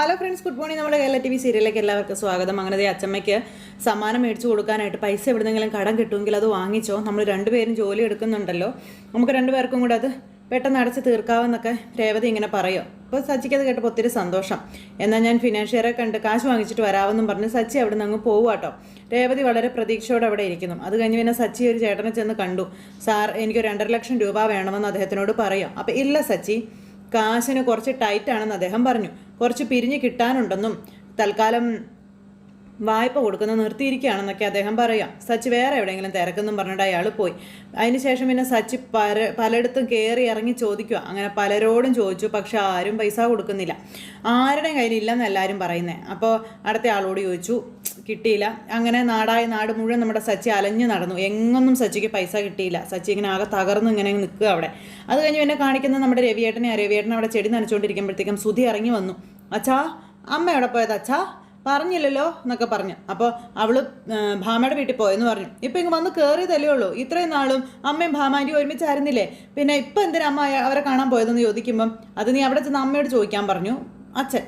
Hello friends good morning നമ്മുടെ Kerala T V സീരിയലിലേക്ക് എല്ലാവർക്കും സ്വാഗതം. അങ്ങനെ ദേ അച്ചമ്മയ്ക്ക് സമ്മാനം മേടിച്ചു കൊടുക്കാനായിട്ട് പൈസ എവിടെന്നെങ്കിലും കടം കിട്ടുമെങ്കിൽ അത് വാങ്ങിച്ചോ. നമ്മൾ രണ്ടുപേരും ജോലി എടുക്കുന്നുണ്ടല്ലോ. നമുക്ക് രണ്ടുപേർക്കും കൂടെ അത് പെട്ടെന്ന് അടച്ച് തീർക്കാവെന്നൊക്കെ രേവതി ഇങ്ങനെ പറയും. അപ്പോൾ സച്ചിക്ക് അത് കേട്ടപ്പോൾ ഒത്തിരി സന്തോഷം. എന്നാൽ ഞാൻ ഫിനാൻഷ്യറെ കണ്ട് കാശ് വാങ്ങിച്ചിട്ട് വരാമെന്നും പറഞ്ഞ് സച്ചി അവിടെ നിന്ന് അങ്ങ് പോവാട്ടോ രേവതി വളരെ പ്രതീക്ഷയോടെ അവിടെ ഇരിക്കുന്നു. അത് കഴിഞ്ഞ് പിന്നെ സച്ചി ഒരു ചേട്ടനെ ചെന്ന് കണ്ടു. സാർ എനിക്ക് രണ്ടര ലക്ഷം രൂപ വേണമെന്ന് അദ്ദേഹത്തിനോട് പറയും. അപ്പോൾ ഇല്ല സച്ചി. കാശിന് കുറച്ച് ടൈറ്റ് ആണെന്ന് അദ്ദേഹം പറഞ്ഞു. കുറച്ച് പിരിഞ്ഞ് കിട്ടാനുണ്ടെന്നും തൽക്കാലം വായ്പ കൊടുക്കുന്നത് നിർത്തിയിരിക്കുകയാണെന്നൊക്കെ അദ്ദേഹം പറയാം. സച്ചി വേറെ എവിടെയെങ്കിലും തിരക്കെന്നും പറഞ്ഞിട്ട് അയാൾ പോയി. അതിനുശേഷം പിന്നെ സച്ചി പല പലയിടത്തും കയറി ഇറങ്ങി ചോദിക്കുക. അങ്ങനെ പലരോടും ചോദിച്ചു. പക്ഷെ ആരും പൈസ കൊടുക്കുന്നില്ല. ആരുടെയും കയ്യിൽ ഇല്ലെന്ന് എല്ലാവരും പറയുന്നത് അപ്പോൾ അടുത്ത ആളോട് ചോദിച്ചു കിട്ടിയില്ല. അങ്ങനെ നാടായ നാട് മുഴുവൻ നമ്മുടെ സച്ചി അലഞ്ഞു നടന്നു. എങ്ങൊന്നും സച്ചിക്ക് പൈസ കിട്ടിയില്ല. സച്ചി ഇങ്ങനെ ആകെ തകർന്ന് ഇങ്ങനെ നിൽക്കുക അവിടെ. അത് കഴിഞ്ഞ് പിന്നെ കാണിക്കുന്നത് നമ്മുടെ രവിയേട്ടനെ രവിയേട്ടൻ അവിടെ ചെടി നനച്ചുകൊണ്ടിരിക്കുമ്പോഴത്തേക്കും സുധി ഇറങ്ങി വന്നു. അച്ഛാ അമ്മ എവിടെ പോയത്? അച്ഛാ പറഞ്ഞില്ലല്ലോ എന്നൊക്കെ പറഞ്ഞു. അപ്പോൾ അവൾ ഭാമയുടെ വീട്ടിൽ പോയെന്ന് പറഞ്ഞു. ഇപ്പം ഇങ്ങ് വന്ന് കയറിയതല്ലേ ഉള്ളൂ. ഇത്രയും നാളും അമ്മയും ഭാമാന്റെയും ഒരുമിച്ചായിരുന്നില്ലേ പിന്നെ ഇപ്പം എന്തിനാ അമ്മ അവരെ കാണാൻ പോയതെന്ന് ചോദിക്കുമ്പം അത് നീ അവിടെ ചെന്ന് അമ്മയോട് ചോദിക്കാൻ പറഞ്ഞു. അച്ഛൻ.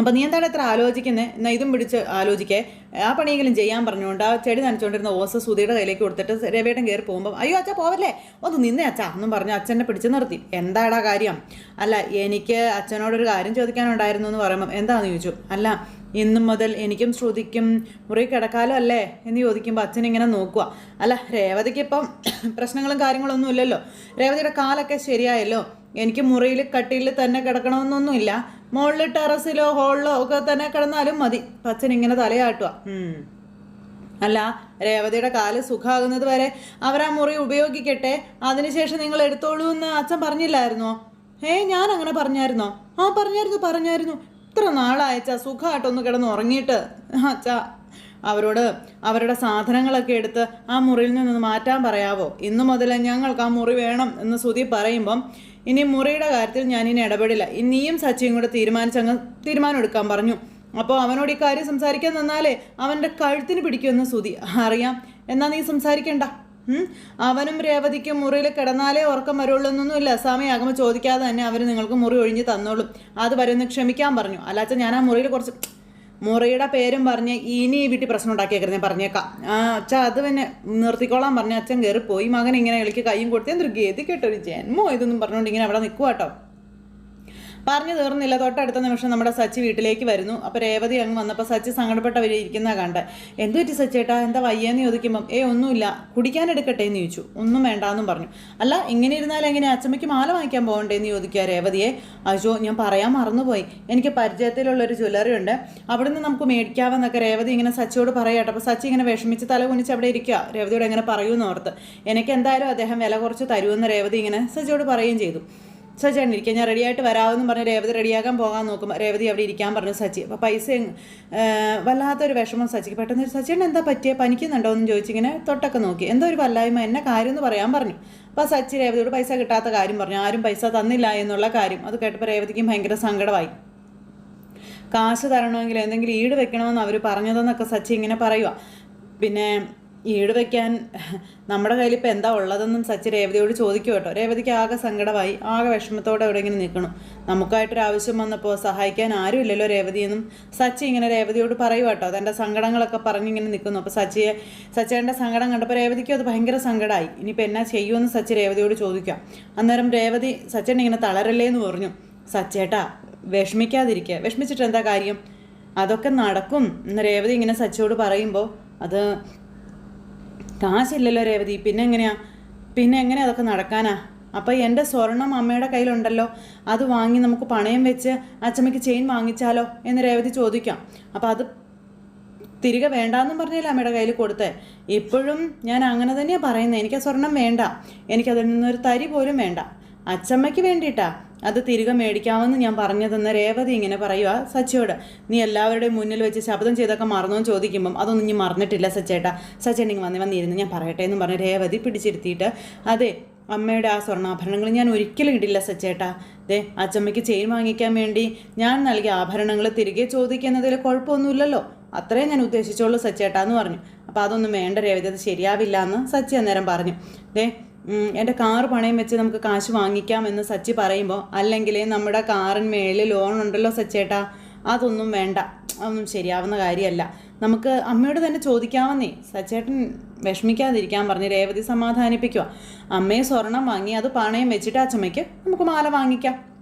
അപ്പം നീ എന്താണ് ഇത്ര ആലോചിക്കുന്നത് എന്നാൽ ഇതും പിടിച്ച് ആലോചിക്കേ. ആ പണിയെങ്കിലും ചെയ്യാൻ പറഞ്ഞുകൊണ്ട് ആ ചെടി നനച്ചുകൊണ്ടിരുന്ന ഓസ് സുധിയുടെ കയ്യിലേക്ക് കൊടുത്തിട്ട് രവേട്ടൻ കയറി പോകുമ്പോൾ അയ്യോ അച്ഛാ പോവല്ലേ? ഒന്ന് നിന്നേ അച്ഛാ എന്നും പറഞ്ഞ് അച്ഛനെ പിടിച്ച് നിർത്തി. എന്താടാ കാര്യം? അല്ല എനിക്ക് അച്ഛനോടൊരു കാര്യം ചോദിക്കാനുണ്ടായിരുന്നു എന്ന് പറയുമ്പം എന്താണെന്ന് ചോദിച്ചു. അല്ല ഇന്നും മുതൽ എനിക്കും ശ്രുതിക്കും മുറി കിടക്കാലോ അല്ലേ? എന്ന് ചോദിക്കുമ്പോൾ അച്ഛനിങ്ങനെ നോക്കുക അല്ല രേവതിക്ക് ഇപ്പം പ്രശ്നങ്ങളും കാര്യങ്ങളൊന്നും ഇല്ലല്ലോ. രേവതിയുടെ കാലൊക്കെ ശരിയായല്ലോ. എനിക്ക് മുറിയിൽ കട്ടിയിൽ തന്നെ കിടക്കണമെന്നൊന്നുമില്ല. മുകളിൽ ടെറസിലോ ഹോളിലോ ഒക്കെ തന്നെ കിടന്നാലും മതി. പച്ചൻ അച്ഛൻ ഇങ്ങനെ തലയാട്ടുക അല്ല രേവതിയുടെ കാൽ സുഖമാകുന്നത് വരെ അവർ ആ മുറി ഉപയോഗിക്കട്ടെ. അതിനുശേഷം നിങ്ങൾ എടുത്തോളൂ എന്ന് അച്ഛൻ പറഞ്ഞില്ലായിരുന്നോ? ഏ ഞാൻ അങ്ങനെ പറഞ്ഞായിരുന്നോ? ആ പറഞ്ഞായിരുന്നു പറഞ്ഞായിരുന്നു. ഇത്ര നാളായച്ച സുഖമായിട്ടൊന്ന് കിടന്ന് ഉറങ്ങിയിട്ട്. അച്ഛ അവരോട് അവരുടെ സാധനങ്ങളൊക്കെ എടുത്ത് ആ മുറിയിൽ നിന്ന് മാറ്റാൻ പറയാവോ? ഇന്നു മുതൽ ഞങ്ങൾക്ക് ആ മുറി വേണം എന്ന് സുതി പറയുമ്പം ഇനി മുറിയുടെ കാര്യത്തിൽ ഞാൻ ഇനി ഇടപെടില്ല ഇനിയും സച്ചിയും കൂടെ തീരുമാനിച്ചങ്ങ് തീരുമാനം എടുക്കാൻ പറഞ്ഞു. അപ്പോൾ അവനോട് ഈ കാര്യം സംസാരിക്കാൻ നിന്നാലേ അവന്റെ കഴുത്തിന് പിടിക്കുമെന്ന് സുതി അറിയാം. എന്നാ നീ സംസാരിക്കണ്ട? അവനും രേവതിക്കും മുറിയിൽ കിടന്നാലേ ഉറക്കം വരുള്ളൂ എന്നൊന്നുമില്ല. സമയമാകുമ്പോൾ ചോദിക്കാതെ തന്നെ അവർ നിങ്ങൾക്ക് മുറി ഒഴിഞ്ഞ് തന്നോളും. അത് വരെ ഒന്ന് ക്ഷമിക്കാൻ പറഞ്ഞു. അല്ലാച്ച ഞാൻ ആ മുറിയിൽ കുറച്ച് മുറിയുടെ പേരും പറഞ്ഞ് ഇനി വീട്ടിൽ പ്രശ്നം ഉണ്ടാക്കിയേക്കരുത് ഞാൻ പറഞ്ഞേക്കാം. ആ അച്ഛാ അത് പിന്നെ നിർത്തിക്കോളാൻ പറഞ്ഞ അച്ഛൻ കയറി പോയി മകൻ ഇങ്ങനെ ഇളിക്ക് കൈയും കൊടുത്ത് എന്തൊരു ഗതി കേട്ടൊരു ജന്മോ ഇതൊന്നും പറഞ്ഞുകൊണ്ട് ഇങ്ങനെ അവിടെ നിൽക്കുക കേട്ടോ പറഞ്ഞു തീർന്നില്ല. തൊട്ടടുത്ത നിമിഷം നമ്മുടെ സച്ചി വീട്ടിലേക്ക് വരുന്നു. അപ്പോൾ രേവതി അങ്ങ് വന്നപ്പോൾ സച്ചി സങ്കടപ്പെട്ടവർ ഇരിക്കുന്ന കണ്ട്. എന്തു പറ്റി സച്ചേട്ടാ? എന്താ വയ്യെന്ന് ചോദിക്കുമ്പം ഏ ഒന്നുമില്ല. കുടിക്കാൻ എടുക്കട്ടെ എന്ന് ചോദിച്ചു. ഒന്നും വേണ്ടാന്നും പറഞ്ഞു. അല്ല ഇങ്ങനെ ഇരുന്നാൽ എങ്ങനെ? അച്ചമ്മയ്ക്ക് മാല വാങ്ങിക്കാൻ പോകണ്ടേ എന്ന് ചോദിക്കുക രേവതിയെ. അജോ ഞാൻ പറയാൻ മറന്നുപോയി. എനിക്ക് പരിചയത്തിലുള്ളൊരു ജ്വല്ലറി ഉണ്ട്. അവിടെ നിന്ന് നമുക്ക് മേടിക്കാമെന്നൊക്കെ രേവതി ഇങ്ങനെ സച്ചിയോട് പറയട്ടെ അപ്പോൾ സച്ചി ഇങ്ങനെ വിഷമിച്ച് തല കുനിച്ച് അവിടെ ഇരിക്കുക രേവതിയോട് എങ്ങനെ പറയൂന്ന് ഓർത്ത്. എനിക്ക് എന്തായാലും അദ്ദേഹം വില കുറച്ച് തരുമെന്ന് രേവതി ഇങ്ങനെ സച്ചിയോട് പറയുകയും ചെയ്തു. സച്ചേട്ടൻ ഇരിക്കുക ഞാൻ റെഡിയായിട്ട് വരാമെന്നും പറഞ്ഞ് രേവതി റെഡിയാക്കാൻ പോകാൻ നോക്കുമ്പോൾ രേവതി അവിടെ ഇരിക്കാൻ പറഞ്ഞു സച്ചി അപ്പോൾ പൈസ വല്ലാത്തൊരു വിഷമം സച്ചിക്ക് പെട്ടെന്ന് ഒരു സച്ചേട്ടൻ എന്താ പറ്റിയ? പനിക്കുന്നുണ്ടോ എന്ന് ചോദിച്ചിങ്ങനെ തൊട്ടൊക്കെ നോക്കി. എന്തോ ഒരു വല്ലായ്മ എന്നെ കാര്യം എന്ന് പറയാൻ പറഞ്ഞു. അപ്പോൾ സച്ചി രേവതിയോട് പൈസ കിട്ടാത്ത കാര്യം പറഞ്ഞു. ആരും പൈസ തന്നില്ല എന്നുള്ള കാര്യം. അത് കേട്ടപ്പോൾ രേവതിക്കും ഭയങ്കര സങ്കടമായി. കാശ് തരണമെങ്കിൽ എന്തെങ്കിലും ഈട് വെക്കണമെന്ന് അവർ പറഞ്ഞതെന്നൊക്കെ സച്ചി ഇങ്ങനെ പറയുക പിന്നെ ഈട് വയ്ക്കാൻ നമ്മുടെ കയ്യിൽ ഇപ്പോൾ എന്താ ഉള്ളതെന്നും സച്ചി രേവതിയോട് ചോദിക്കും കേട്ടോ. രേവതിക്ക് ആകെ സങ്കടമായി ആകെ വിഷമത്തോടെ എവിടെ ഇങ്ങനെ നിൽക്കണം. നമുക്കായിട്ടൊരു ആവശ്യം വന്നപ്പോൾ സഹായിക്കാൻ ആരും ഇല്ലല്ലോ രേവതിയെന്നും സച്ചി ഇങ്ങനെ രേവതിയോട് പറയും കേട്ടോ. തന്റെ സങ്കടങ്ങളൊക്കെ പറഞ്ഞിങ്ങനെ നിൽക്കുന്നു. അപ്പോൾ സച്ചിയെ സച്ചേന്റെ സങ്കടം കണ്ടപ്പോൾ രേവതിക്ക് അത് ഭയങ്കര സങ്കടമായി ഇനിയിപ്പോൾ എന്നാ ചെയ്യുമെന്ന് സച്ചി രേവതിയോട് ചോദിക്കാം. അന്നേരം രേവതി സച്ചൻ ഇങ്ങനെ തളരല്ലേ എന്ന് പറഞ്ഞു. സച്ചേട്ടാ വിഷമിക്കാതിരിക്കുക വിഷമിച്ചിട്ട് എന്താ കാര്യം? അതൊക്കെ നടക്കും. എന്ന് രേവതി ഇങ്ങനെ സച്ചിയോട് പറയുമ്പോൾ അത് കാശില്ലല്ലോ രേവതി. പിന്നെ എങ്ങനെയാ? പിന്നെ എങ്ങനെ അതൊക്കെ നടക്കാനാ? അപ്പോൾ എന്റെ സ്വർണം അമ്മയുടെ കയ്യിലുണ്ടല്ലോ. അത് വാങ്ങി നമുക്ക് പണയം വെച്ച് അച്ചമ്മയ്ക്ക് ചെയിൻ വാങ്ങിച്ചാലോ എന്ന് രേവതി ചോദിക്കാം. അപ്പോൾ അത് തിരികെ വേണ്ടാന്നും പറഞ്ഞില്ല അമ്മയുടെ കയ്യിൽ കൊടുത്തേ. ഇപ്പോഴും ഞാൻ അങ്ങനെ തന്നെയാണ് പറയുന്നത് എനിക്ക് ആ സ്വർണം വേണ്ട. എനിക്കതിൽ നിന്നൊരു തരി പോലും വേണ്ട. അച്ചമ്മയ്ക്ക് വേണ്ടിയിട്ടാ. അത് തിരികെ മേടിക്കാമെന്ന് ഞാൻ പറഞ്ഞതെന്ന് രേവതി ഇങ്ങനെ പറയുക സച്ചിയോട് നീ എല്ലാവരുടെയും മുന്നിൽ വെച്ച് ശബ്ദം ചെയ്തൊക്കെ മറന്നോ? എന്ന് ചോദിക്കുമ്പം അതൊന്നും ഇനി മറന്നിട്ടില്ല സച്ചേട്ടാ. സച്ചേട്ടൻ വന്നേ വന്നിരുന്ന് ഞാൻ പറയട്ടെ എന്ന് പറഞ്ഞ് രേവതി പിടിച്ചിരുത്തിയിട്ട് അതെ അമ്മയുടെ ആ സ്വർണാഭരണങ്ങൾ ഞാൻ ഒരിക്കലും ഇടില്ല സച്ചേട്ടാ. ദേ അച്ചമ്മയ്ക്ക് ചെയിൻ വാങ്ങിക്കാൻ വേണ്ടി ഞാൻ നൽകിയ ആഭരണങ്ങൾ തിരികെ ചോദിക്കുന്നതിൽ കുഴപ്പമൊന്നുമില്ലല്ലോ. അത്രയും ഞാൻ ഉദ്ദേശിച്ചോളൂ സച്ചേട്ടാ എന്ന് പറഞ്ഞു. അപ്പോൾ അതൊന്നും വേണ്ട രേവതി അത് ശരിയാവില്ല എന്ന് സച്ചി അന്നേരം പറഞ്ഞു. ദേ എന്റെ കാർ പണയം വെച്ച് നമുക്ക് കാശ് വാങ്ങിക്കാമെന്ന് സച്ചി പറയുമ്പോൾ അല്ലെങ്കിൽ നമ്മുടെ കാറിന് മേളിൽ ലോൺ ഉണ്ടല്ലോ സച്ചേട്ടാ അതൊന്നും വേണ്ട. അതൊന്നും ശരിയാവുന്ന കാര്യമല്ല. നമുക്ക് അമ്മയോട് തന്നെ ചോദിക്കാമെന്നേ സച്ചേട്ടൻ വിഷമിക്കാതിരിക്കാൻ പറഞ്ഞ് രേവതി സമാധാനിപ്പിക്കുക അമ്മയെ സ്വർണം വാങ്ങി അത് പണയം വെച്ചിട്ട് അച്ചമ്മയ്ക്ക് നമുക്ക് മാല വാങ്ങിക്കാം.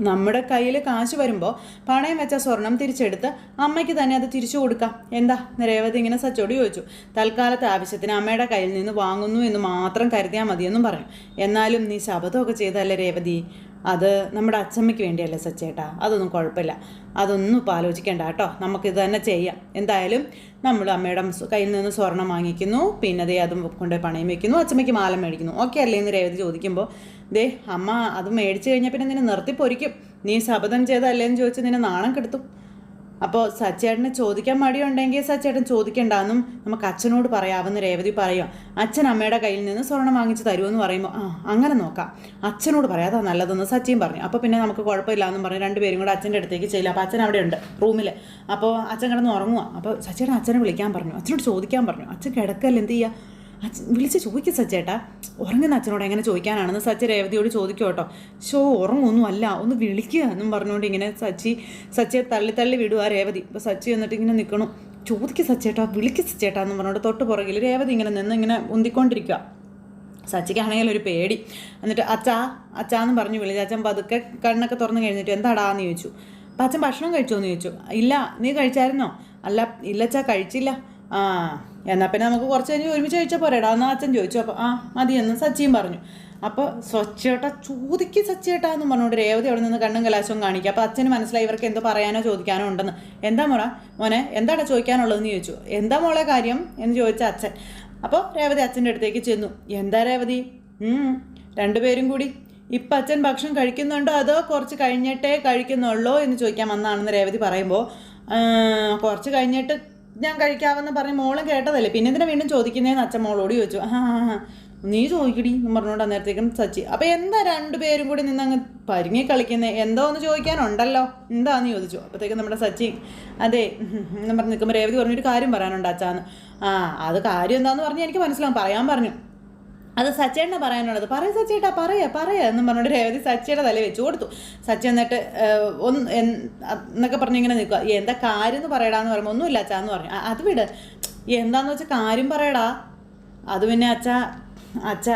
നമ്മുടെ കയ്യിൽ കാശ് വരുമ്പോൾ പണയം വെച്ച സ്വർണം തിരിച്ചെടുത്ത് അമ്മയ്ക്ക് തന്നെ അത് തിരിച്ചു കൊടുക്കാം. എന്താ? രേവതി ഇങ്ങനെ സച്ചോട് ചോദിച്ചു. തൽക്കാലത്തെ ആവശ്യത്തിന് അമ്മയുടെ കയ്യിൽ നിന്ന് വാങ്ങുന്നു എന്ന് മാത്രം കരുതിയാൽ മതിയെന്നും പറഞ്ഞു. എന്നാലും നീ ശബദമൊക്കെ ചെയ്തല്ലേ രേവതി? അത് നമ്മുടെ അച്ഛമ്മയ്ക്ക് വേണ്ടിയല്ലേ സച്ചേട്ടാ. അതൊന്നും കുഴപ്പമില്ല. അതൊന്നും ഇപ്പോൾ ആലോചിക്കേണ്ട കേട്ടോ. നമുക്കിത് തന്നെ ചെയ്യാം. എന്തായാലും നമ്മൾ അമ്മയുടെ കയ്യിൽ നിന്ന് സ്വർണം വാങ്ങിക്കുന്നു. പിന്നെ അതേ അതും കൊണ്ട് പണയം വെക്കുന്നു. അച്ഛമ്മയ്ക്ക് മാലം മേടിക്കുന്നു. ഓക്കെ അല്ലേ എന്ന് രേവതി ചോദിക്കുമ്പോൾ ദേ അമ്മ അത് മേടിച്ചു കഴിഞ്ഞാൽ പിന്നെ നിന്നെ നിർത്തി പൊരിക്കും. നീ ശപഥം ചെയ്തല്ലേന്ന് ചോദിച്ച് നിന്നെ നാണം കെടുത്തും. അപ്പോൾ സച്ചേട്ടന് ചോദിക്കാൻ മടിയുണ്ടെങ്കിൽ സച്ചേട്ടൻ ചോദിക്കണ്ടെന്നും നമുക്ക് അച്ഛനോട് പറയാമെന്ന് രേവതി പറയുക അച്ഛൻ അമ്മയുടെ കയ്യിൽ നിന്ന് സ്വർണം വാങ്ങിച്ച് തരുമെന്ന് പറയുമ്പോൾ ആ അങ്ങനെ നോക്കാം. അച്ഛനോട് പറയാം അതാ നല്ലതെന്ന് സച്ചിയും പറഞ്ഞു. അപ്പോൾ പിന്നെ നമുക്ക് കുഴപ്പമില്ല എന്നും പറഞ്ഞ് രണ്ടുപേരും കൂടെ അച്ഛന്റെ അടുത്തേക്ക് ചെയ്യില്ല അപ്പോൾ അച്ഛൻ അവിടെ ഉണ്ട് റൂമിൽ അപ്പോൾ അച്ഛൻ കിടന്ന് ഉറങ്ങുക അപ്പോൾ സച്ചേട്ടൻ അച്ഛനെ വിളിക്കാൻ പറഞ്ഞു. അച്ഛനോട് ചോദിക്കാൻ പറഞ്ഞു. അച്ഛൻ കിടക്കല്ലേ എന്ത് ചെയ്യുക വിളിച്ച് ചോദിക്കും സച്ചേട്ടാ ഉറങ്ങുന്ന അച്ഛനോട് എങ്ങനെ ചോദിക്കാനാണെന്ന് സച്ചി രേവതിയോട് ചോദിക്കും കേട്ടോ. ഷോ ഉറങ്ങൊന്നും അല്ല ഒന്ന് വിളിക്കുക എന്നും പറഞ്ഞുകൊണ്ട് ഇങ്ങനെ സച്ചി സച്ചിയെ തള്ളി തള്ളി വിടുക രേവതി. ഇപ്പോൾ സച്ചി എന്നിട്ട് ഇങ്ങനെ നിൽക്കണം ചോദിക്കുക സച്ചേട്ടാ വിളിക്കുക സച്ചേട്ടാ എന്ന് പറഞ്ഞുകൊണ്ട് തൊട്ട് പുറകിൽ രേവതി ഇങ്ങനെ നിന്ന് ഇങ്ങനെ ഉന്തിക്കൊണ്ടിരിക്കുക സച്ചിക്കാണെങ്കിൽ ഒരു പേടി. എന്നിട്ട് അച്ഛാ അച്ഛാന്ന് പറഞ്ഞു വിളിച്ചു അച്ഛൻ പതുക്കെ കണ്ണൊക്കെ തുറന്നു കഴിഞ്ഞിട്ട് എന്താടാന്ന് ചോദിച്ചു. അപ്പം അച്ഛൻ ഭക്ഷണം കഴിച്ചോ എന്ന് ചോദിച്ചു. ഇല്ല നീ കഴിച്ചായിരുന്നോ? അല്ല ഇല്ല അച്ഛാ കഴിച്ചില്ല. ആ എന്നാൽ പിന്നെ നമുക്ക് കുറച്ച് കഴിഞ്ഞ് ഒരുമിച്ച് ചോദിച്ചാൽ പോരാടാ. എന്നാൽ അച്ഛൻ ചോദിച്ചു അപ്പോൾ ആ മതിയെന്ന് സച്ചിയും പറഞ്ഞു. അപ്പോൾ സ്വച്ചേട്ടാ ചോദിക്ക് സച്ചേട്ടാ എന്ന് പറഞ്ഞുകൊണ്ട് രേവതി അവിടെ നിന്ന് കണ്ണും കലാശവും കാണിക്കുക അപ്പോൾ അച്ഛന് മനസ്സിലായി ഇവർക്ക് എന്തോ പറയാനോ ചോദിക്കാനോ ഉണ്ടെന്ന്. എന്താ മോള? മോനെ എന്താണ് ചോദിക്കാനുള്ളതെന്ന് ചോദിച്ചു. എന്താ മോളെ കാര്യം? എന്ന് ചോദിച്ച അച്ഛൻ. അപ്പോൾ രേവതി അച്ഛന്റെ അടുത്തേക്ക് ചെന്നു. എന്താ രേവതി? രണ്ടുപേരും കൂടി. ഇപ്പം അച്ഛൻ ഭക്ഷണം കഴിക്കുന്നുണ്ടോ? അതോ കുറച്ച് കഴിഞ്ഞിട്ടേ കഴിക്കുന്നുള്ളൂ? എന്ന് ചോദിക്കാൻ വന്നാണെന്ന് രേവതി പറയുമ്പോൾ കുറച്ച് കഴിഞ്ഞിട്ട് ഞാൻ കഴിക്കാമെന്ന് പറഞ്ഞ് മോളും കേട്ടതല്ലേ? പിന്നെ ഇതിനെ വീണ്ടും ചോദിക്കുന്നതെന്ന് അച്ഛൻ മോളോട് ചോദിച്ചു. ആ. നീ ചോദിക്കടി എന്ന് പറഞ്ഞുകൊണ്ട് അന്നേരത്തേക്കും സച്ചി. അപ്പോൾ എന്താ രണ്ടുപേരും കൂടി നിന്ന് അങ്ങ് പരിങ്ങി കളിക്കുന്നത് എന്തോ ഒന്ന് ചോദിക്കാനുണ്ടല്ലോ. എന്താന്ന് ചോദിച്ചു. അപ്പോഴത്തേക്കും നമ്മുടെ സച്ചി അതെ എന്ന് പറഞ്ഞ് നിൽക്കുമ്പോൾ രേവതി പറഞ്ഞൊരു കാര്യം പറയാനുണ്ട് അച്ഛാന്ന്. ആ അത് കാര്യം എന്താന്ന് പറഞ്ഞ് എനിക്ക് മനസ്സിലാവും. പറയാൻ പറഞ്ഞു. അത് സച്ചേട്ടനെ പറയാനുള്ളത്. പറയ സച്ചേട്ടാ പറയാ പറയാ എന്ന് പറഞ്ഞുകൊണ്ട് രേവതി സച്ചയുടെ തല വെച്ച് കൊടുത്തു. സച്ച എന്നിട്ട് ഒന്ന് എന്നൊക്കെ പറഞ്ഞ് ഇങ്ങനെ നിൽക്കുക എന്താ കാര്യം എന്ന് പറയടാന്ന് പറയുമ്പോൾ ഒന്നുമില്ല അച്ഛാന്ന് പറഞ്ഞു. "ആ, അത് വിട്. എന്താന്ന് വെച്ചാൽ കാര്യം പറയടാ. അത് പിന്നെ അച്ഛ അച്ഛ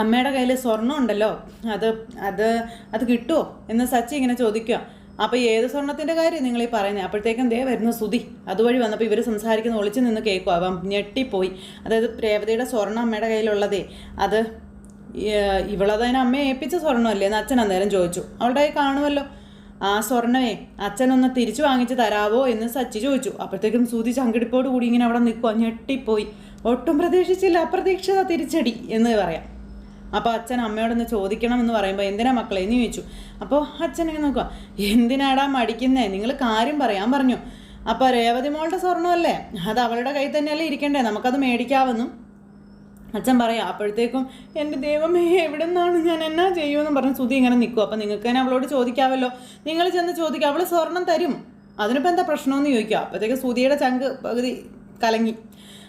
അമ്മയുടെ കയ്യിൽ സ്വർണം ഉണ്ടല്ലോ. അത് അത് അത് കിട്ടുമോ എന്ന് സച്ചി ഇങ്ങനെ ചോദിക്കുക അപ്പോൾ ഏത് സ്വർണത്തിന്റെ കാര്യം നിങ്ങൾ ഈ പറയുന്നത് അപ്പോഴത്തേക്കും ദേ വരുന്ന സുതി അതുവഴി വന്നപ്പോൾ ഇവർ സംസാരിക്കുന്ന ഒളിച്ചു നിന്ന് കേൾക്കുക അവൻ ഞെട്ടിപ്പോയി. അതായത് രേവതിയുടെ സ്വർണം അമ്മയുടെ കയ്യിലുള്ളതേ. അത് ഇവളതിനെ അമ്മയെ ഏൽപ്പിച്ച സ്വർണമല്ലേ എന്ന് അച്ഛൻ അന്നേരം ചോദിച്ചു. അവളുടെ കൈ കാണുമല്ലോ. ആ സ്വർണമേ അച്ഛനൊന്ന് തിരിച്ചു വാങ്ങിച്ച് തരാവോ എന്ന് സച്ചി ചോദിച്ചു. അപ്പോഴത്തേക്കും സൂതി ചങ്കിടിപ്പോട് കൂടി ഇങ്ങനെ അവിടെ നിൽക്കുക ഞെട്ടിപ്പോയി. ഒട്ടും പ്രതീക്ഷിച്ചില്ല. അപ്രതീക്ഷിത തിരിച്ചടി എന്ന് പറയാം. അപ്പോൾ അച്ഛൻ അമ്മയോടൊന്ന് ചോദിക്കണം എന്ന് പറയുമ്പോൾ എന്തിനാ മക്കളെ എന്ന് ചോദിച്ചു. അപ്പോൾ അച്ഛൻ ഇങ്ങനെ നോക്കുക എന്തിനാടാ മടിക്കുന്നേ? നിങ്ങൾ കാര്യം പറയാൻ പറഞ്ഞു. അപ്പോൾ രേവതി മോളുടെ സ്വർണമല്ലേ? അത് അവളുടെ കയ്യിൽ തന്നെയല്ലേ ഇരിക്കണ്ടേ? നമുക്കത് മേടിക്കാവുന്നു അച്ഛൻ പറയാം അപ്പോഴത്തേക്കും എന്റെ ദൈവമേ എവിടെ നിന്നാണ് ഞാൻ എന്നാ ചെയ്യുമെന്ന് പറഞ്ഞ് സുതി ഇങ്ങനെ നിൽക്കും അപ്പം നിങ്ങൾക്ക് തന്നെ അവളോട് ചോദിക്കാമല്ലോ നിങ്ങൾ ചെന്ന് ചോദിക്കുക അവൾ സ്വർണം തരും. അതിനിപ്പോൾ എന്താ പ്രശ്നമെന്ന് ചോദിക്കുക അപ്പോഴത്തേക്ക് സുതിയുടെ ചങ്ക് പകുതി കലങ്ങി.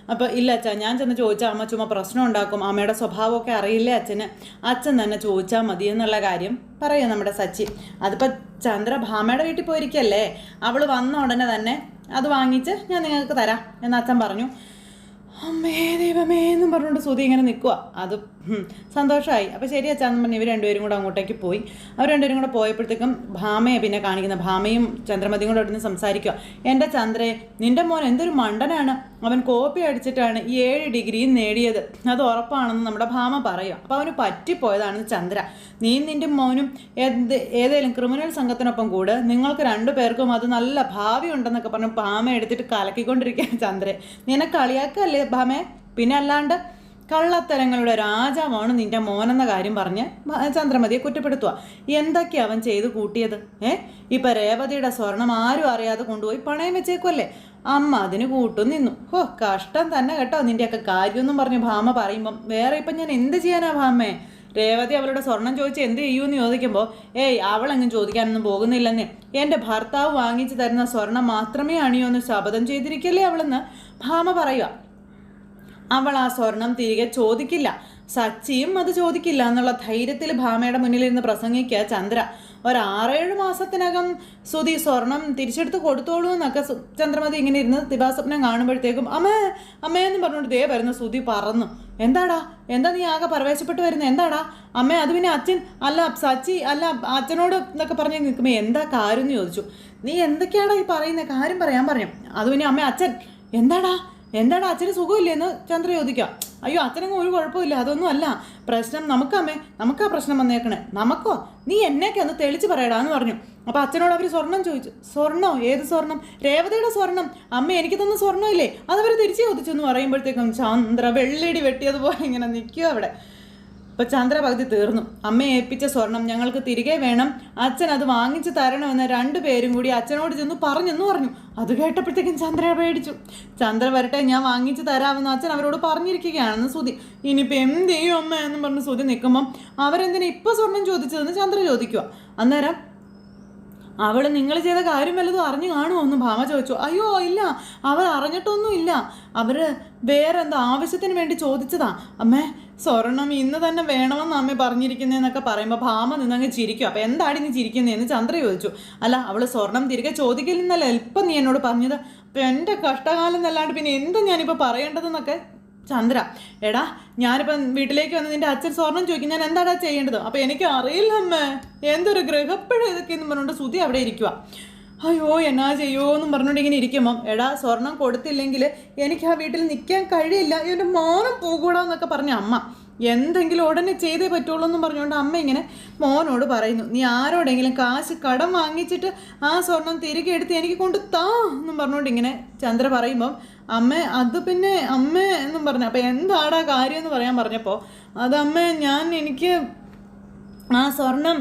അപ്പോൾ ഇല്ല അച്ഛാ ഞാൻ ചെന്ന് ചോദിച്ചാൽ അമ്മ ചുമ്മാ പ്രശ്നം ഉണ്ടാക്കും അമ്മയുടെ സ്വഭാവമൊക്കെ അറിയില്ലേ അച്ഛന്? അച്ഛൻ തന്നെ ചോദിച്ചാൽ മതി എന്നുള്ള കാര്യം പറയും നമ്മുടെ സച്ചി. അതിപ്പോൾ ചന്ദ്ര ഭാമയുടെ വീട്ടിൽ പോയിരിക്കല്ലേ? അവൾ വന്ന ഉടനെ തന്നെ അത് വാങ്ങിച്ച് ഞാൻ നിങ്ങൾക്ക് തരാം എന്ന് അച്ഛൻ പറഞ്ഞു. അമ്മേ ദൈവമേ എന്നും പറഞ്ഞുകൊണ്ട് സുതി ഇങ്ങനെ നിൽക്കുക അത് സന്തോഷമായി അപ്പോൾ ശരി അച്ഛാന്ന് പറഞ്ഞ് ഇവർ രണ്ടുപേരും കൂടെ അങ്ങോട്ടേക്ക് പോയി. അവർ രണ്ടുപേരും കൂടെ പോയപ്പോഴത്തേക്കും ഭാമയെ പിന്നെ കാണിക്കുന്ന ഭാമയും ചന്ദ്രമതിയും കൂടെ അവിടെ നിന്ന് സംസാരിക്കുക എന്റെ ചന്ദ്രേ നിന്റെ മോൻ എന്തൊരു മണ്ടനാണ്. അവൻ കോപ്പി അടിച്ചിട്ടാണ് ഈ ഏഴ് ഡിഗ്രിയും നേടിയത്. അത് ഉറപ്പാണെന്ന് നമ്മുടെ ഭാമ പറയുക അപ്പോൾ അവന് പറ്റിപ്പോയതാണ് ചന്ദ്ര. നീ നിന്റെ മോനും എന്ത് ഏതെങ്കിലും ക്രിമിനൽ സംഘത്തിനൊപ്പം കൂടെ. നിങ്ങൾക്ക് രണ്ടു പേർക്കും അത് നല്ല ഭാവി ഉണ്ടെന്നൊക്കെ പറഞ്ഞ് ഭാമ എടുത്തിട്ട് കലക്കിക്കൊണ്ടിരിക്കുക ചന്ദ്രേ നിനക്ക് കളിയാക്കല്ലേ ഭാമേ? പിന്നെ അല്ലാണ്ട് കള്ളത്തരങ്ങളുടെ രാജാവാണ് നിന്റെ മോനെന്ന കാര്യം പറഞ്ഞ് ചന്ദ്രമതിയെ കുറ്റപ്പെടുത്തുക. എന്തൊക്കെയാ അവൻ ചെയ്തു കൂട്ടിയത്? ഏ? ഇപ്പൊ രേവതിയുടെ സ്വർണം ആരും അറിയാതെ കൊണ്ടുപോയി പണയം വെച്ചേക്കുമല്ലേ അമ്മ അതിന് കൂട്ടും നിന്നു. ഹോ കഷ്ടം തന്നെ കേട്ടോ നിന്റെയൊക്കെ കാര്യമൊന്നും പറഞ്ഞ് ഭാമ പറയുമ്പം. വേറെ ഇപ്പം ഞാൻ എന്ത് ചെയ്യാനാ ഭാമേ? രേവതി അവളുടെ സ്വർണം ചോദിച്ച് എന്ത് ചെയ്യൂന്ന് ചോദിക്കുമ്പോൾ ഏയ് അവളെങ്ങും ചോദിക്കാനൊന്നും പോകുന്നില്ലെന്നേ. എന്റെ ഭർത്താവ് വാങ്ങിച്ചു തരുന്ന സ്വർണം മാത്രമേ അണിയോ എന്ന് ശപഥം ചെയ്തിരിക്കല്ലേ അവളെന്ന്? ഭാമ പറയുക. അവൾ ആ സ്വർണം തിരികെ ചോദിക്കില്ല. സച്ചിയും അത് ചോദിക്കില്ല എന്നുള്ള ധൈര്യത്തിൽ ഭാമയുടെ മുന്നിലിരുന്ന് പ്രസംഗിക്കുക ചന്ദ്ര. ഒരാറേഴ് മാസത്തിനകം സുധി സ്വർണം തിരിച്ചെടുത്ത് കൊടുത്തോളൂ എന്നൊക്കെ ചന്ദ്രമതി ഇങ്ങനെ ഇരുന്ന് ദിവാസ്വപ്നം കാണുമ്പോഴത്തേക്കും അമ്മേ അമ്മയെന്ന് പറഞ്ഞുകൊണ്ട് ദേ വരുന്ന സുധി പറന്നു. എന്താടാ? എന്താ നീ ആകെ പരവേശപ്പെട്ട് വരുന്നത് എന്താടാ? അമ്മേ അത് പിന്നെ അച്ഛൻ അല്ല സച്ചി അല്ല അച്ഛനോട് എന്നൊക്കെ പറഞ്ഞ് നിൽക്കുമ്പോൾ എന്താ കാര്യം എന്ന് ചോദിച്ചു. നീ എന്തൊക്കെയാടാ ഈ പറയുന്നത് കാര്യം പറയാൻ പറഞ്ഞു. അത് പിന്നെ അമ്മ അച്ഛൻ. എന്താടാ? എന്താടാ അച്ഛന് സുഖമില്ലേന്ന് ചന്ദ്ര ചോദിക്കാം. അയ്യോ അച്ഛനങ്ങ് ഒരു കുഴപ്പമില്ല അതൊന്നും അല്ല. പ്രശ്നം നമുക്കമ്മേ നമുക്കാ പ്രശ്നം വന്നേക്കണേ. നമുക്കോ? നീ എന്നൊക്കെ ഒന്ന് തെളിച്ച് പറയടാന്ന് പറഞ്ഞു. അപ്പൊ അച്ഛനോട് അവർ സ്വർണം ചോദിച്ചു. സ്വർണോ ഏത് സ്വർണം? രേവതയുടെ സ്വർണം. അമ്മ എനിക്ക് തന്ന സ്വർണമില്ലേ അതവർ തിരിച്ചു ചോദിച്ചു എന്ന് പറയുമ്പോഴത്തേക്കും ചന്ദ്ര വെള്ളിടി വെട്ടിയതുപോലെ ഇങ്ങനെ നിൽക്കുക അവിടെ. ഇപ്പൊ ചന്ദ്ര പകുതി തീർന്നു. അമ്മയെ ഏൽപ്പിച്ച സ്വർണം ഞങ്ങൾക്ക് തിരികെ വേണം. അച്ഛൻ അത് വാങ്ങിച്ചു തരണമെന്ന് രണ്ടുപേരും കൂടി അച്ഛനോട് ചെന്ന് പറഞ്ഞെന്ന് പറഞ്ഞു. അത് കേട്ടപ്പോഴത്തേക്കും ചന്ദ്ര പേടിച്ചു. ചന്ദ്ര വരട്ടെ ഞാൻ വാങ്ങിച്ചു തരാമെന്ന് അച്ഛൻ അവരോട് പറഞ്ഞിരിക്കുകയാണെന്ന് സുതി ഇനിയിപ്പോൾ എന്ത് ചെയ്യും അമ്മ എന്ന് പറഞ്ഞ് സുതി നിൽക്കുമ്പം അവരെന്തിനാ ഇപ്പൊ സ്വർണം ചോദിച്ചതെന്ന് ചന്ദ്ര ചോദിക്കുക അന്നേരം അവൾ നിങ്ങൾ ചെയ്ത കാര്യം വല്ലതും അറിഞ്ഞു കാണുമോ? എന്ന് ഭാമ ചോദിച്ചു. അയ്യോ ഇല്ല. അവർ അറിഞ്ഞിട്ടൊന്നും ഇല്ല അവർ വേറെന്താ ആവശ്യത്തിന് വേണ്ടി ചോദിച്ചതാ. അമ്മേ സ്വർണം ഇന്ന് തന്നെ വേണമെന്ന് അമ്മ പറഞ്ഞിരിക്കുന്നതെന്നൊക്കെ പറയുമ്പോൾ ഭാമ നിന്നങ്ങ് ചിരിക്കും. അപ്പോൾ എന്താണ് നീ ചിരിക്കുന്നതെന്ന് ചന്ദ്ര ചോദിച്ചു. അല്ല അവൾ സ്വർണം തിരികെ ചോദിക്കില്ലെന്നല്ല ഇപ്പം നീ എന്നോട് പറഞ്ഞത്. അപ്പം എന്റെ കഷ്ടകാലം എന്നല്ലാണ്ട് പിന്നെ എന്താ ഞാനിപ്പോൾ പറയേണ്ടതെന്നൊക്കെ? ചന്ദ്ര എടാ ഞാനിപ്പം വീട്ടിലേക്ക് വന്ന് നിന്റെ അച്ഛൻ സ്വർണം ചോദിക്കും ഞാൻ എന്താടാ ചെയ്യേണ്ടത്? അപ്പോൾ എനിക്ക് അറിയില്ല അമ്മേ എന്തൊരു ഗ്രഹപ്പഴ ഇതൊക്കെ എന്ന് പറഞ്ഞുകൊണ്ട് സുതി അവിടെ ഇരിക്കുക അയ്യോ എന്നാ ചെയ്യോ എന്നും പറഞ്ഞുകൊണ്ട് ഇങ്ങനെ ഇരിക്കുമ്പം എടാ സ്വർണം കൊടുത്തില്ലെങ്കിൽ എനിക്ക് ആ വീട്ടിൽ നിൽക്കാൻ കഴിയില്ല. എന്റെ പോകൂടാ പോകൂടാന്നൊക്കെ പറഞ്ഞ അമ്മ. എന്തെങ്കിലും ഉടനെ ചെയ്തേ പറ്റുള്ളൂ എന്നും പറഞ്ഞുകൊണ്ട് അമ്മ ഇങ്ങനെ മോനോട് പറയുന്നു. നീ ആരോടെങ്കിലും കാശ് കടം വാങ്ങിച്ചിട്ട് ആ സ്വർണം തിരികെ എടുത്ത് എനിക്ക് കൊണ്ട് താ എന്നും പറഞ്ഞുകൊണ്ട് ഇങ്ങനെ ചന്ദ്ര പറയുമ്പം അമ്മ അത് പിന്നെ അമ്മ എന്നും പറഞ്ഞു. അപ്പം എന്താടാ കാര്യം എന്ന് പറയാൻ പറഞ്ഞപ്പോൾ അത് അമ്മ ഞാൻ എനിക്ക് ആ സ്വർണം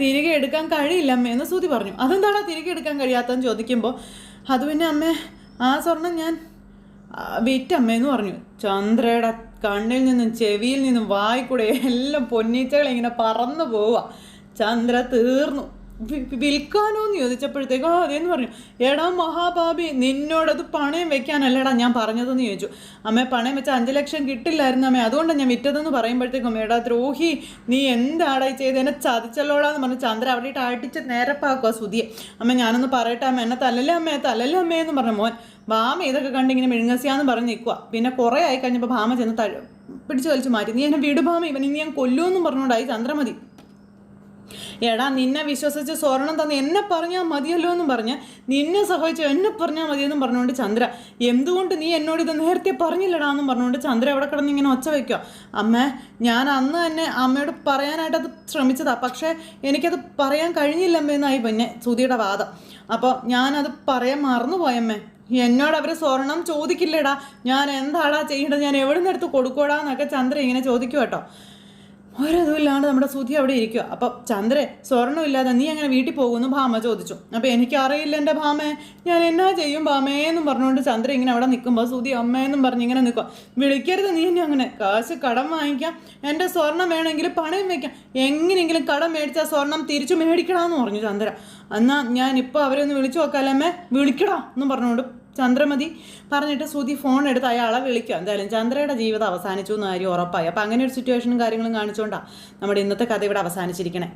തിരികെ എടുക്കാൻ കഴിയില്ല അമ്മ എന്ന് ശ്രുതി പറഞ്ഞു. അതെന്താടാ തിരികെ എടുക്കാൻ കഴിയാത്തതെന്ന് ചോദിക്കുമ്പോൾ അത് പിന്നെ അമ്മ ആ സ്വർണം ഞാൻ വിറ്റമ്മ എന്ന് പറഞ്ഞു. ചന്ദ്രയുടെ കണ്ണിൽ നിന്നും ചെവിയിൽ നിന്നും വായിക്കൂടെ എല്ലാം പൊന്നീച്ചകൾ ഇങ്ങനെ പറന്നു പോവുക. ചന്ദ്ര തീർന്നു. വിൽക്കാനോ എന്ന് ചോദിച്ചപ്പോഴത്തേക്കും ആ അതേന്ന് പറഞ്ഞു. എടാ മഹാഭാബി നിന്നോടത് പണയം വെക്കാനല്ലടാ ഞാൻ പറഞ്ഞതെന്ന് ചോദിച്ചു. അമ്മ പണയം വെച്ച അഞ്ച് ലക്ഷം കിട്ടില്ലായിരുന്നു അമ്മ. അതുകൊണ്ടാണ് ഞാൻ വിറ്റതെന്ന് പറയുമ്പോഴത്തേക്കും എടാ ദ്രോഹി നീ എന്താടാ ചെയ്ത്? എന്നെ ചതിച്ചല്ലോടാന്ന് പറഞ്ഞു ചന്ദ്ര അവിടെ ഇട്ട് അടിച്ച് നേരപ്പാക്കുക സുതിയെ അമ്മ ഞാനൊന്ന് പറയട്ടെ അമ്മ. എന്നെ തല്ലല്ലേ അമ്മേ? തല്ലല്ലേ അമ്മേ എന്ന് പറഞ്ഞു മോൻ. ഭാമ ഇതൊക്കെ കണ്ട് ഇങ്ങനെ മിഴുങ്ങസിയാന്ന് പറഞ്ഞ് നിൽക്കുക പിന്നെ കുറേ ആയി കഴിഞ്ഞപ്പോൾ ഭാമ ചെന്ന് തഴ പിടിച്ചു വലിച്ചു മാറ്റി. നീ എന്നെ വിട് ഭാമ ഇവൻ ഇനി ഞാൻ കൊല്ലുമെന്നും പറഞ്ഞുകൊണ്ടായി ചന്ദ്രമതി എടാ നിന്നെ വിശ്വസിച്ച് സ്വർണം തന്ന് എന്നെ പറഞ്ഞാൽ മതിയല്ലോ എന്നും പറഞ്ഞ് നിന്നെ സഹായിച്ചു എന്നെ പറഞ്ഞാൽ മതിയെന്നും പറഞ്ഞുകൊണ്ട് ചന്ദ്ര എന്തുകൊണ്ട് നീ എന്നോട് ഇത് നേരത്തെ പറഞ്ഞില്ലടാ എന്നും പറഞ്ഞുകൊണ്ട് ചന്ദ്ര എവിടെ കിടന്ന് ഇങ്ങനെ ഒച്ച വയ്ക്കുക അമ്മ ഞാൻ അന്ന് തന്നെ അമ്മയോട് പറയാനായിട്ട് അത് ശ്രമിച്ചതാ പക്ഷേ എനിക്കത് പറയാൻ കഴിഞ്ഞില്ല അമ്മയെന്നായി പിന്നെ സുധിയുടെ വാദം. അപ്പോൾ ഞാനത് പറയാൻ മറന്നുപോയമ്മേ എന്നോട് അവർ സ്വർണം ചോദിക്കില്ലടാ ഞാൻ എന്താടാ ചെയ്യേണ്ടത്? ഞാൻ എവിടെ നിന്ന് എടുത്ത് കൊടുക്കൂടാ എന്നൊക്കെ ചന്ദ്ര ഇങ്ങനെ ചോദിക്കും കേട്ടോ ഒരതുമില്ലാണ്ട് നമ്മുടെ സുധി അവിടെ ഇരിക്കുക അപ്പം സ്വർണം സ്വർണമില്ലാതെ നീ അങ്ങനെ വീട്ടിൽ പോകുമെന്ന് ഭാമ ചോദിച്ചു. അപ്പം എനിക്കറിയില്ല എന്റെ ഭാമേ. ഞാൻ എന്നാ ചെയ്യും ഭാമേ എന്നും പറഞ്ഞുകൊണ്ട് ചന്ദ്രൻ ഇങ്ങനെ അവിടെ നിൽക്കുമ്പോൾ സുധി അമ്മയെന്നും പറഞ്ഞ് ഇങ്ങനെ നിൽക്കുക വിളിക്കരുത് നീ എന്നെ അങ്ങനെ. കാശ് കടം വാങ്ങിക്കാം. എന്റെ സ്വർണം വേണമെങ്കിൽ പണയം വെക്കാം. എങ്ങനെയെങ്കിലും കടം മേടിച്ചാൽ സ്വർണം തിരിച്ചു മേടിക്കണമെന്ന് പറഞ്ഞു ചന്ദ്ര. എന്നാ ഞാൻ ഇപ്പോൾ അവരെ ഒന്ന് വിളിച്ചു നോക്കാലമ്മേ വിളിക്കടാ എന്നും പറഞ്ഞുകൊണ്ട് ചന്ദ്രമതി പറഞ്ഞിട്ട് സുധി ഫോൺ എടുത്ത് അയാളെ വിളിക്കുക. എന്തായാലും ചന്ദ്രയുടെ ജീവിതം അവസാനിച്ചു എന്ന കാര്യം ഉറപ്പായി. അപ്പം അങ്ങനെ ഒരു സിറ്റുവേഷനും കാര്യങ്ങളും കാണിച്ചുകൊണ്ടാണ് നമ്മുടെ ഇന്നത്തെ കഥ ഇവിടെ അവസാനിച്ചിരിക്കണേ.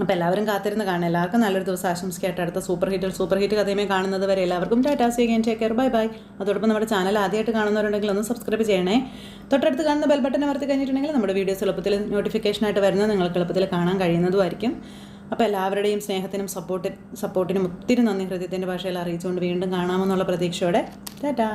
അപ്പോൾ എല്ലാവരും കാത്തിരുന്ന് കാണാം എല്ലാവർക്കും നല്ലൊരു ദിവസം ആശംസിക്കായിട്ട് അടുത്ത സൂപ്പർ ഹിറ്റ് സൂപ്പർ ഹിറ്റ് കഥയുമേ കാണുന്നത് വരെ എല്ലാവർക്കും tata see again take care bye bye അതോടൊപ്പം നമ്മുടെ ചാനൽ ആദ്യമായിട്ട് കാണുന്നവരുണ്ടെങ്കിൽ ഒന്ന് സബ്സ്ക്രൈബ് ചെയ്യണേ. തൊട്ടടുത്ത് കാണുന്ന ബെൽ ബട്ടൺ അമർത്തി കഴിഞ്ഞിട്ടുണ്ടെങ്കിൽ നമ്മുടെ വീഡിയോസ് എളുപ്പത്തിൽ നോട്ടിഫിക്കേഷനായിട്ട് വരുന്നത് നിങ്ങൾക്ക് എളുപ്പത്തിൽ കാണാൻ കഴിയുന്നതുമായിരിക്കും. അപ്പോൾ എല്ലാവരുടെയും സ്നേഹത്തിനും സപ്പോർട്ടി സപ്പോർട്ടിനും ഒത്തിരി നന്ദി ഹൃദയത്തിന്റെ ഭാഷയിൽ അറിയിച്ചുകൊണ്ട് വീണ്ടും കാണാമെന്നുള്ള പ്രതീക്ഷയോടെ ടാറ്റാ.